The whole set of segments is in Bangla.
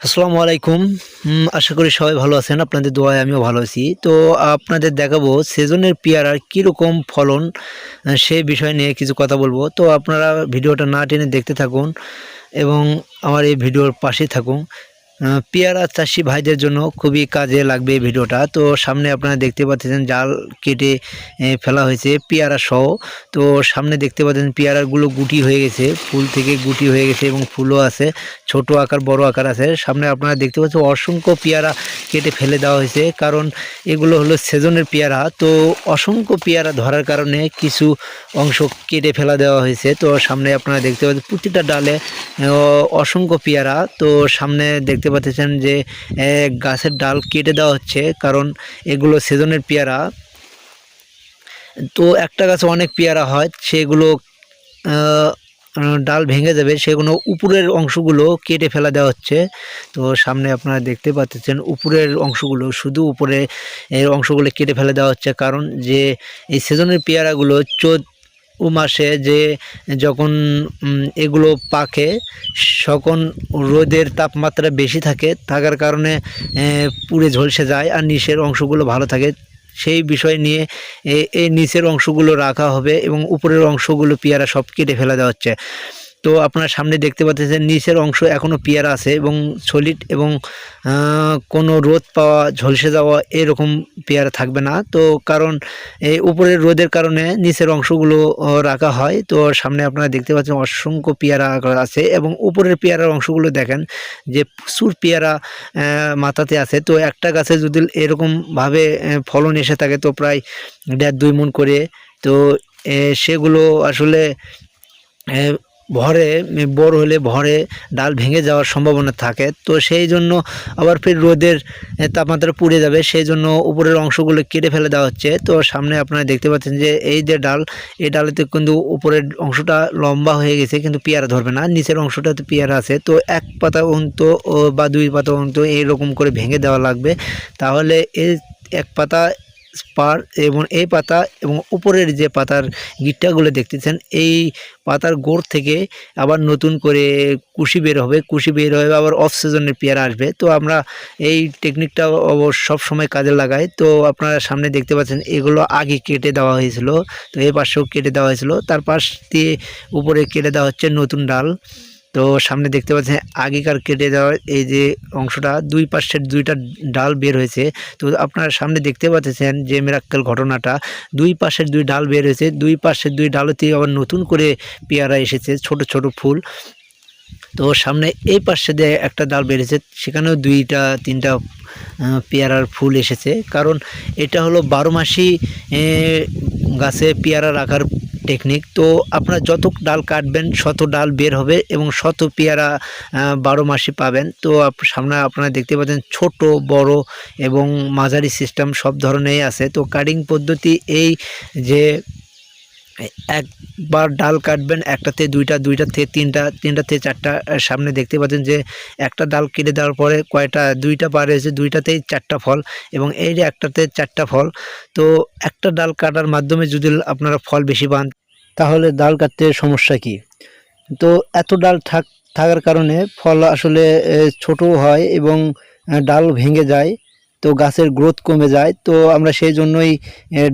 আসসালামু আলাইকুম। আশা করি সবাই ভালো আছেন, আপনাদের দোয়ায় আমিও ভালো আছি। তো, আপনাদের দেখাবো সেজনের পেয়ারার কীরকম ফলন সে বিষয় নিয়ে কিছু কথা বলব। তো, আপনারা ভিডিওটা না টেনে দেখতে থাকুন এবং আমার এই ভিডিওর পাশে থাকুন। পেয়ারা চাষি ভাইদের জন্য খুবই কাজে লাগবে এই ভিডিওটা। তো সামনে আপনারা দেখতে পাচ্ছেন জাল কেটে ফেলা হয়েছে পেয়ারা সহ। তো সামনে দেখতে পাচ্ছেন পেয়ারাগুলো গুটি হয়ে গেছে, ফুল থেকে গুটি হয়ে গেছে এবং ফুলও আছে, ছোট আকার, বড় আকার আছে। সামনে আপনারা দেখতে পাচ্ছেন অসংখ্য পেয়ারা কেটে ফেলে দেওয়া হয়েছে, কারণ এগুলো হলো সেজনের পেয়ারা। তো অসংখ্য পেয়ারা ধরার কারণে কিছু অংশ কেটে ফেলা দেওয়া হয়েছে। তো সামনে আপনারা দেখতে পাচ্ছেন প্রতিটা ডালে অসংখ্য পেয়ারা। তো সামনে দেখতে পাচ্ছেন যে গাছের ডাল কেটে দেওয়া হচ্ছে, কারণ এগুলো সেজনের পেয়ারা। তো একটা গাছে অনেক পেয়ারা হয়, সেগুলো ডাল ভেঙে যাবে, সেগুলো উপরের অংশগুলো কেটে ফেলা দেওয়া হচ্ছে। তো সামনে আপনারা দেখতে পাচ্ছেন উপরের অংশগুলো, শুধু উপরে এর অংশগুলো কেটে ফেলে দেওয়া হচ্ছে, কারণ যে এই সিজনের পেয়ারাগুলো চোদ্দ মাসে যে যখন এগুলো পাকে সখন রোদের তাপমাত্রা বেশি থাকে, থাকার কারণে পুড়ে ঝলসে যায় আর নিচের অংশগুলো ভালো থাকে। সেই বিষয় নিয়ে এই নিচের অংশগুলো রাখা হবে এবং উপরের অংশগুলো পেয়ারা সব কেটে ফেলা দেওয়া হচ্ছে। তো আপনার সামনে দেখতে পাচ্ছেন নিচের অংশ এখনও পেয়ারা আছে এবং সলিড এবং কোনো রোদ পাওয়া, ঝলসে যাওয়া এরকম পেয়ারা থাকবে না। তো কারণ, এই উপরের রোদের কারণে নিচের অংশগুলো রাখা হয়। তো সামনে আপনারা দেখতে পাচ্ছেন অসংখ্য পেয়ারা আছে এবং উপরের পেয়ারার অংশগুলো দেখেন যে প্রচুর পেয়ারা মাথাতে আছে। তো একটা গাছে যদি এরকমভাবে ফলন এসে থাকে তো প্রায় দেড় দুই মন করে। তো সেগুলো আসলে ভরে বড় হলে ভরে ডাল ভেঙে যাওয়ার সম্ভাবনা থাকে। তো সেই জন্য আবার ফের রোদের তাপমাত্রা পুড়ে যাবে। সেই জন্য উপরের অংশগুলো কেটে ফেলে দেওয়া হচ্ছে। তো সামনে আপনারা দেখতে পাচ্ছেন যে এই যে ডাল, এই ডালেতে কিন্তু উপরের অংশটা লম্বা হয়ে গেছে, কিন্তু পেয়ারা ধরবে না। নিচের অংশটাতে পেয়ারা আছে। তো এক পাতা অন্ত বা দুই পাতা অন্ত এইরকম করে ভেঙে দেওয়া লাগবে। তাহলে এই এক পাতা পার এবং এই পাতা এবং উপরের যে পাতার গিট্টাগুলো দেখতেছেন, এই পাতার গোড় থেকে আবার নতুন করে কুশি বের হবে। কুশি বের হবে আবার অফ সিজনের পেয়ারা আসবে। তো আমরা এই টেকনিকটা অবশ্য সব সময় কাজে লাগাই। তো আপনারা সামনে দেখতে পাচ্ছেন, এগুলো আগে কেটে দেওয়া হয়েছিল। তো এই পাশেও কেটে দেওয়া হয়েছিল। তার পাশ দিয়ে উপরে কেটে দেওয়া হচ্ছে নতুন ডাল। তো সামনে দেখতে পাচ্ছেন, আগেকার কেটে দেওয়া এই যে অংশটা, দুই পাশের দুইটা ডাল বের হয়েছে। তো আপনারা সামনে দেখতে পাচ্ছেন যে মেরাক্কেল ঘটনাটা, দুই পাশের দুই ডাল বের হয়েছে, দুই পাশের দুই ডালতে আবার নতুন করে পেয়ারা এসেছে, ছোট ছোট ফুল। তো সামনে এই পাশে দিয়ে একটা ডাল বেরিয়েছে সেখানেও দুইটা, তিনটা পেয়ারার ফুল এসেছে। কারণ এটা হলো বারো মাসি গাছে পেয়ারা রাখার টেকনিক তো আপনারা যত ডাল কাটবেন, শত ডাল বের হবে এবং শত পেয়ারা বারো মাসে পাবেন। তো সামনে আপনারা দেখতে পাচ্ছেন ছোট, বড় এবং মাঝারি সিস্টেম সব ধরনেরই আছে। তো কাটিং পদ্ধতি এই যে একবার ডাল কাটবেন, একটাতে দুইটা, দুইটাতে তিনটা তিনটা থেকে চারটা সামনে দেখতে পাচ্ছেন যে একটা ডাল কেটে দেওয়ার পরে কয়টা, দুইটা পার হয়েছে, দুইটাতেই চারটা ফল এবং এই যে একটাতে চারটা ফল। তো একটা ডাল কাটার মাধ্যমে যদি আপনারা ফল বেশি পান তাহলে ডাল কাটতে সমস্যা কি? তো এত ডাল থাক, থাকার কারণে ফল আসলে ছোট হয় এবং ডাল ভেঙে যায়, তো গাছের গ্রোথ কমে যায়, তো আমরা সেই জন্যই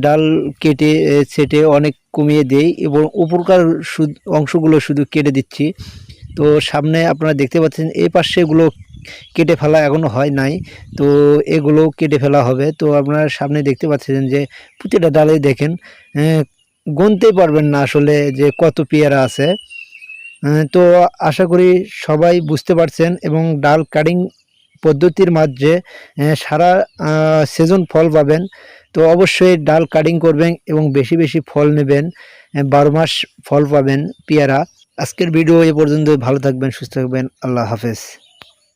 ডাল কেটে ছেটে অনেক কমিয়ে দেই এবং উপরকার অংশগুলো শুধু কেটে দিচ্ছি। তো সামনে আপনারা দেখতে পাচ্ছেন এই পাশে এগুলো কেটে ফেলা এখনও হয় নাই, তো এগুলো কেটে ফেলা হবে। তো আপনারা সামনে দেখতে পাচ্ছেন যে, প্রতিটা ডালে দেখেন গুনতেই পারবেন না আসলে যে কত পেয়ারা আছে। তো আশা করি সবাই বুঝতে পারছেন এবং ডাল কাটিং পদ্ধতির মাঝে সারা সিজন ফল পাবেন। তো অবশ্যই ডাল কাটিং করবেন এবং বেশি বেশি ফল নেবেন। বারো মাস ফল পাবেন পেয়ারা। আজকের ভিডিও এ পর্যন্ত ভালো থাকবেন, সুস্থ থাকবেন। আল্লাহ হাফেজ।